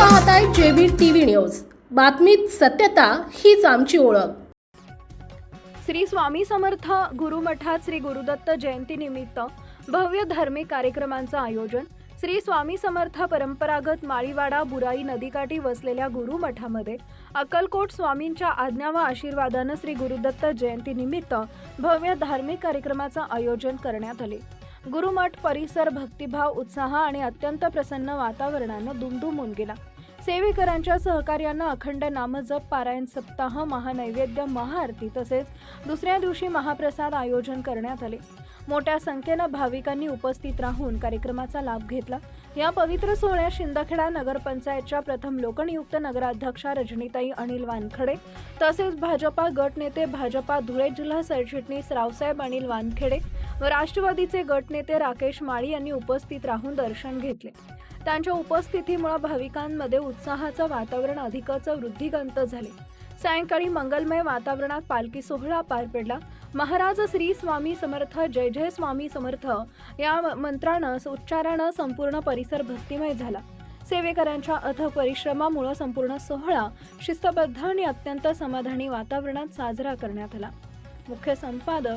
पाहताय JB TV news. बातमीत सत्यता हीच आमची ओळख. श्री स्वामी समर्थ गुरुमठात श्री गुरुदत्त जयंतीनिमित्त भव्य धार्मिक कार्यक्रमांचं आयोजन श्री स्वामी समर्थ परंपरागत माळीवाडा बुराई नदीकाठी वसलेल्या गुरुमठामध्ये अक्कलकोट स्वामींच्या आज्ञा व आशीर्वादानं श्री गुरुदत्त जयंतीनिमित्त भव्य धार्मिक कार्यक्रमाचं आयोजन करण्यात आले. गुरुमठ परिसर भक्तिभाव उत्साह आणि अत्यंत प्रसन्न वातावरणानं दुमदुमून गेला. सेवेकरांच्या सहकार्यानं अखंड नामजप पारायण सप्ताह महानैवेद्य महाआरती तसेच दुसऱ्या दिवशी महाप्रसाद आयोजन करण्यात आले. मोठ्या संख्येनं भाविकांनी उपस्थित राहून कार्यक्रमाचा लाभ घेतला. या पवित्र सोहळ्यात शिंदखेडा नगरपंचायतच्या प्रथम लोकनियुक्त नगराध्यक्षा रजनीताई अनिल वानखडे तसेच भाजपा गटनेते भाजपा धुळे जिल्हा सरचिटणीस रावसाहेब अनिल वानखेडे व राष्ट्रवादीचे गटनेते राकेश माळी यांनी उपस्थित राहून दर्शन घेतले. त्यांच्या उपस्थितीमुळे भाविकांमध्ये उत्साहाचं वातावरण अधिकच वृद्धिगंत झाले. सायंकाळी मंगलमय वातावरणात पालखी सोहळा पार पडला. महाराज श्री स्वामी समर्थ जय जय स्वामी समर्थ या मंत्रानं उच्चारानं संपूर्ण परिसर भक्तिमय झाला. सेवेकरांच्या अथक परिश्रमामुळे संपूर्ण सोहळा शिस्तबद्ध आणि अत्यंत समाधानी वातावरणात साजरा करण्यात आला. मुख्य संपादक